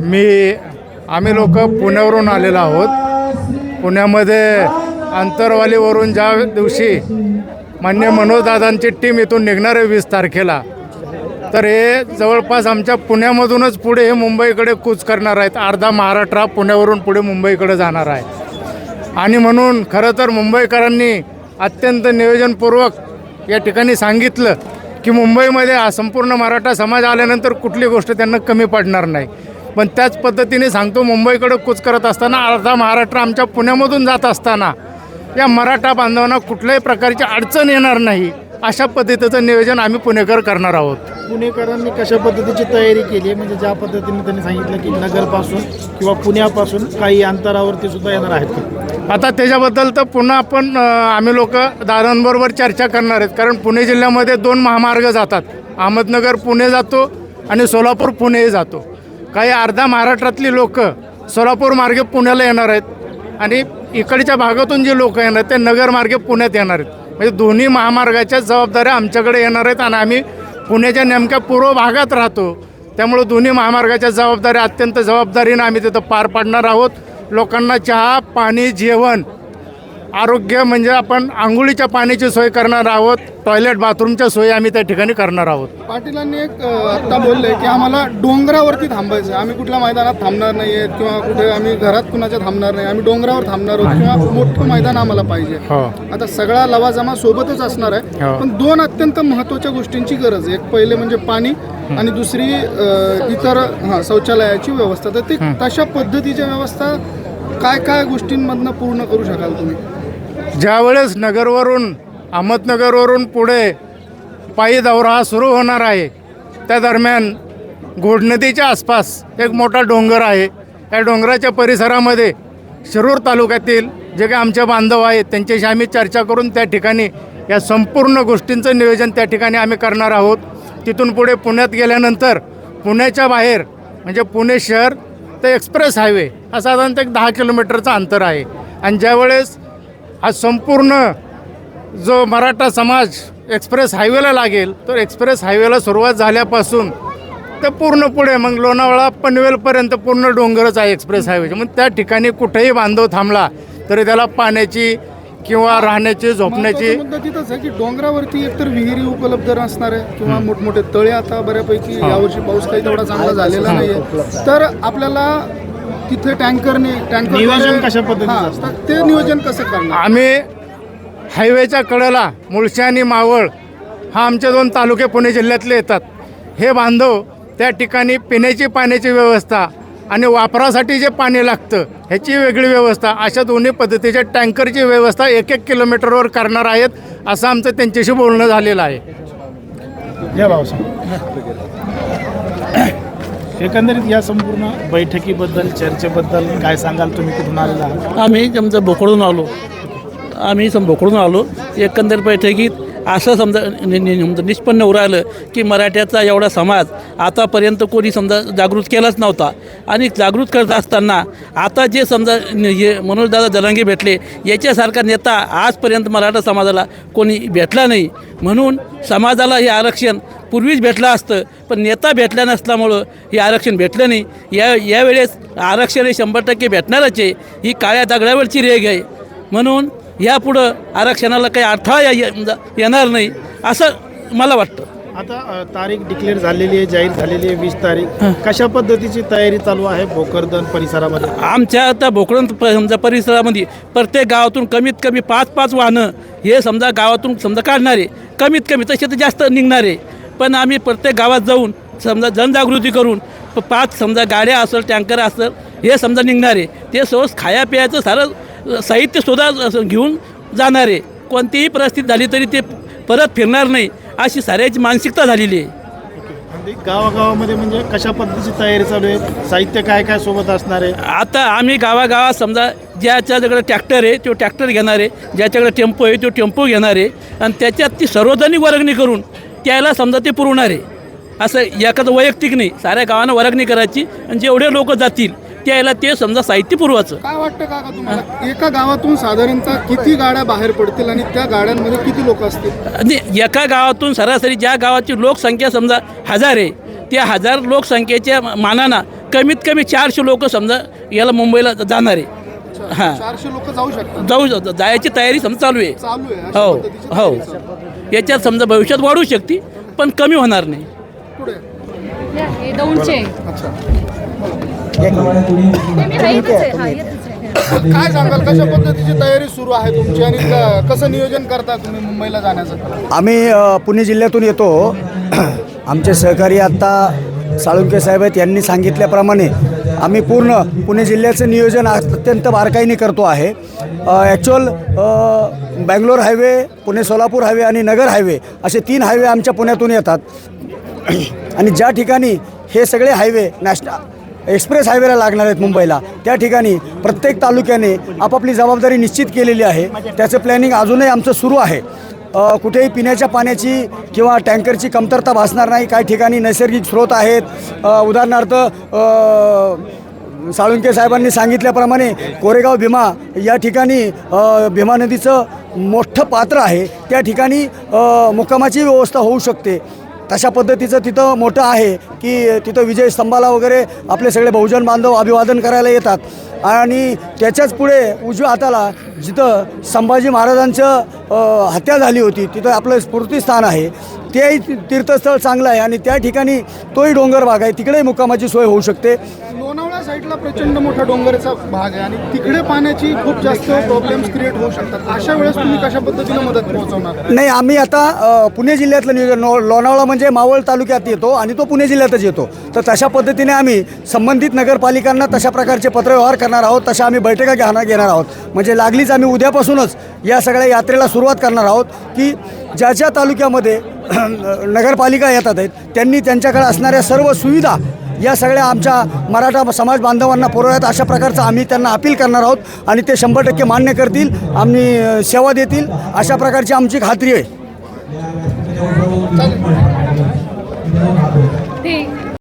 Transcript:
मी आम्ही लोक पुण्यावरून आलेलो आहोत. पुण्यामध्ये अंतरवालीवरून ज्या दिवशी मान्य मनोजदादांची टीम इथून निघणार आहे वीस तारखेला तर हे जवळपास आमच्या पुण्यामधूनच पुढे हे मुंबईकडे कूच करणार आहेत. अर्धा महाराष्ट्र पुण्यावरून पुढे मुंबईकडे जाणार आहे. आणि म्हणून खरं तर मुंबईकरांनी अत्यंत नियोजनपूर्वक या ठिकाणी सांगितलं की मुंबईमध्ये हा संपूर्ण मराठा समाज आल्यानंतर कुठली गोष्ट त्यांना कमी पडणार नाही. पण त्याच पद्धतीने सांगतो मुंबईकडे कूच करत असताना अर्धा महाराष्ट्र आमच्या पुण्यामधून जात असताना या मराठा बांधवांना कुठल्याही प्रकारची अडचण येणार नाही. अशा पद्धतीचं नियोजन आम्ही पुणेकर करणार आहोत. पुणेकरांनी कशा पद्धतीची तयारी केली म्हणजे ज्या पद्धतीने त्यांनी सांगितलं की नगरपासून किंवा पुण्यापासून काही अंतरावरती सुद्धा येणार आहेत आता त्याच्याबद्दल तर पुन्हा आपण आम्ही लोक दादांबरोबर चर्चा करणार आहेत. कारण पुणे जिल्ह्यामध्ये दोन महामार्ग जातात. अहमदनगर पुणे जातो आणि सोलापूर पुणेही जातो. काही अर्धा महाराष्ट्रातली लोक सोलापूर मार्गे पुण्याला येणार आहेत आणि इकडच्या भागातून जे लोक येणार आहेत ते नगर मार्गे पुण्यात येणार आहेत. म्हणजे दोन्ही महामार्गाच्या जबाबदाऱ्या आमच्याकडे येणार आहेत आणि आम्ही पुण्याच्या नेमक्या पूर्व भागात राहतो. त्यामुळे दोन्ही महामार्गाच्या जबाबदाऱ्या अत्यंत जबाबदारीनं आम्ही तिथं पार पाडणार आहोत. लोकांना चहा पाणी जेवण आरोग्य म्हणजे आपण आंघोळीच्या पाण्याची सोय करणार आहोत टॉयलेट बाथरूमच्या सोयी आम्ही त्या ठिकाणी करणार आहोत. पाटीलांनी एक आत्ता बोलले की आम्हाला डोंगरावरती थांबायचं आहे. आम्ही कुठल्या मैदानात थांबणार नाही आहेत किंवा कुठे आम्ही घरात कुणाच्या थांबणार नाही. आम्ही डोंगरावर थांबणार आहोत किंवा मोठं मैदान आम्हाला पाहिजे. हो. आता सगळा लवाजमा सोबतच असणार आहे. हो. पण दोन अत्यंत महत्त्वाच्या गोष्टींची गरज आहे. एक पहिले म्हणजे पाणी आणि दुसरी अ, इतर हां शौचालयाची व्यवस्था. तर ती तशा पद्धतीच्या व्यवस्था काय काय गोष्टींमधनं पूर्ण करू शकाल तुम्ही? ज्यावेळेस नगरवरून अहमदनगरवरून पुढे पायी दौरा हा सुरू होणार आहे त्या दरम्यान घोडनदीच्या आसपास एक मोठा डोंगर आहे. या डोंगराच्या परिसरामध्ये शिरूर तालुक्यातील जे काही आमचे बांधव आहेत त्यांच्याशी आम्ही चर्चा करून त्या ठिकाणी या संपूर्ण गोष्टींचं नियोजन त्या ठिकाणी आम्ही करणार आहोत. तिथून पुढे पुण्यात गेल्यानंतर पुण्याच्या बाहेर म्हणजे पुणे शहर ते एक्सप्रेस हायवे हा साधारणतः एक दहा किलोमीटरचं अंतर आहे. आणि ज्यावेळेस हा संपूर्ण जो मराठा समाज एक्सप्रेस हायवेला लागेल तर एक्सप्रेस हायवेला सुरुवात झाल्यापासून तर पूर्ण पुढे मग लोणावळा पनवेलपर्यंत पूर्ण डोंगरच आहे एक्सप्रेस हायवेचे. मग त्या ठिकाणी कुठेही बांधव थांबला तरी त्याला पाण्याची किंवा राहण्याची झोपण्याची तिथंच आहे की डोंगरावरती एकतर विहिरी उपलब्ध नसणार आहे किंवा मोठमोठे तळे आता बऱ्यापैकी यावर्षी पाऊस काही तेवढा चांगला झालेला नाहीये. तर आपल्याला तिथे टँकरने टँकर नियोजन कशा पद्धतीचं असतं? ते नियोजन कसं करणार? आम्ही हायवेच्या कडेला मुळशी आणि मावळ हा आमचे दोन तालुके पुणे जिल्ह्यातले येतात. हे बांधव त्या ठिकाणी पिण्याची पाण्याची व्यवस्था आणि वापरासाठी जे पाणी लागतं ह्याची वेगळी व्यवस्था अशा दोन्ही पद्धतीच्या टँकरची व्यवस्था एक एक किलोमीटरवर करणार आहेत असं आमचं त्यांच्याशी बोलणं झालेलं आहे. या भाऊसाहेब एकंदरीत या संपूर्ण बैठकीबद्दल चर्चेबद्दल काय सांगाल तुम्ही? कुठून आलेला आहात? आम्ही समजा बोकडून आलो. आम्ही सम बोकडून आलो. एकंदर बैठकीत असं समजा नि- नि- समजा निष्पन्न होऊ राहिलं की मराठ्याचा एवढा समाज आतापर्यंत कोणी समजा जागृत केलाच नव्हता. आणि जागृत करत असताना आता जे समजा न- हे मनोजदादा जरांगे भेटले याच्यासारखा नेता आजपर्यंत मराठा समाजाला कोणी भेटला नाही. म्हणून समाजाला हे आरक्षण पूर्वीच भेटलं असतं पण नेता भेटला नसल्यामुळं हे आरक्षण भेटलं नाही. या यावेळेस आरक्षण हे शंभर टक्के भेटणारच आहे. ही काळ्या दगडावरची रेग आहे. म्हणून यापुढं आरक्षणाला काही अडथळा या- या- येणार नाही असं मला वाटतं. आता तारीख डिक्लेअर झालेली आहे जाहीर झालेली आहे वीस तारीख. कशा पद्धतीची तयारी चालू आहे भोकरदन परिसरामध्ये? आमच्या आता भोकरन प- समजा परिसरामध्ये प्रत्येक गावातून कमीत कमी पाच पाच वाहनं हे समजा गावातून समजा काढणारे कमीत कमी तसे तर जास्त निघणारे. पण आम्ही प्रत्येक गावात जाऊन समजा जनजागृती करून पाच समजा गाड्या असेल टँकर असेल हे समजा निघणारे ते सहज खाया पियाचं सारं साहित्य सुद्धा असं घेऊन जाणारे. कोणतीही परिस्थिती झाली तरी ते परत फिरणार नाही अशी साऱ्याची मानसिकता झालेली आहे. गावागावामध्ये म्हणजे कशा पद्धतीची तयारी चालू आहे? साहित्य काय काय सोबत असणार आहे? आता आम्ही गावागावात समजा ज्याच्याकडे ट्रॅक्टर आहे तो ट्रॅक्टर घेणार आहे ज्याच्याकडे टेम्पो आहे तो टेम्पो घेणार आहे आणि त्याच्यात ती सार्वजनिक वर्गणी करून त्याला समजा ते पुरवणार आहे. असं एखादं वैयक्तिक नाही साऱ्या गावानं वर्गणी करायची आणि जेवढे लोक जातील त्याला ते समजा साहित्य पुरवायचं. काय वाटतं काका तुम्हाला? एका गावातून साधारणतः किती गाड्या बाहेर पडतील आणि त्या गाड्यांमध्ये किती लोक असतील? आणि एका गावातून सरासरी ज्या गावाची लोकसंख्या समजा हजार आहे त्या हजार लोकसंख्येच्या मानानं कमीत कमी चारशे लोक समजा याला मुंबईला जाणार आहे. हां. चारशे लोक जाऊ शकतात. जाऊ जायची तयारी समजा चालू आहे. चालू आहे हो हो. याच्यात समजा भविष्यात वाढू शकते पण कमी होणार नाही. हे दौंडचे. हे मी हा आहे. हा आहे. काय सांगाल कशा पद्धतीची तयारी सुरू आहे तुमची आणि क- कसं नियोजन करता तुम्ही मुंबईला जाण्याचं? आम्ही अ, पुणे जिल्ह्यातून येतो. आमचे सहकारी आत्ता साळुंके साहेब आहेत यांनी सांगितल्याप्रमाणे आम्ही पूर्ण पुणे जिल्ह्याचं नियोजन अत्यंत बारकाईने करतो आहे. Actual Bangalore highway Pune Solapur highway आणि नगर हायवे असे तीन हायवे आमच्या पुण्यातून येतात. आणि ज्या ठिकाणी हे सगळे हायवे नॅशनल एक्सप्रेस हायवेला लागणार आहेत मुंबईला त्या ठिकाणी प्रत्येक तालुक्याने आपापली जबाबदारी निश्चित केलेली आहे. त्याचं प्लॅनिंग अजूनही आमचं सुरू आहे. कुठेही पिण्याच्या पाण्याची किंवा टँकरची कमतरता भासणार नाही. काही ठिकाणी नैसर्गिक स्रोत आहेत. उदाहरणार्थ साळुंके साहेबांनी सांगितल्याप्रमाणे कोरेगाव भीमा या ठिकाणी भीमा नदीचं मोठं पात्र आहे. त्या ठिकाणी मुक्कामाची व्यवस्था होऊ शकते. तशा पद्धतीचं तिथं मोठं आहे की तिथं विजय स्तंभाला वगैरे आपले सगळे बहुजन बांधव अभिवादन करायला येतात. आणि त्याच्याच पुढे उजव्या हाताला जिथं संभाजी महाराजांचं हत्या झाली होती तिथं आपलं स्फूर्तीस्थान आहे. तेही तीर्थस्थळ चांगलं आहे आणि त्या ठिकाणी तोही डोंगर भाग आहे. तिकडेही मुक्कामाची सोय होऊ शकते. साईडला प्रचंड मोठा डोंगरचा भाग आहे आणि तिकडे पाण्याची खूप जास्त प्रॉब्लेम्स क्रिएट होऊ शकतात. अशा वेळेस तुम्ही कशा पद्धतीने मदत पोहोचवणार? नाही आम्ही आता अ, पुणे जिल्ह्यातलं नियोजन लो लोणावळा म्हणजे मावळ तालुक्यात येतो आणि तो पुणे जिल्ह्यातच येतो. तर तशा पद्धतीने आम्ही संबंधित नगरपालिकांना तशा प्रकारचे पत्रव्यवहार करणार आहोत तशा आम्ही बैठका घेणार घेणार आहोत. म्हणजे लागलीच आम्ही उद्यापासूनच या सगळ्या यात्रेला सुरुवात करणार आहोत की ज्या ज्या तालुक्यामध्ये नगरपालिका येतात आहेत त्यांनी त्यांच्याकडे असणाऱ्या सर्व सुविधा या सगळ्या आमच्या मराठा समाज बांधवांना पुरवण्यात अशा प्रकारचं आम्ही त्यांना अपील करणार आहोत आणि ते शंभर टक्के मान्य करतील आम्ही सेवा देतील. अशा प्रकारची आमची खात्री आहे.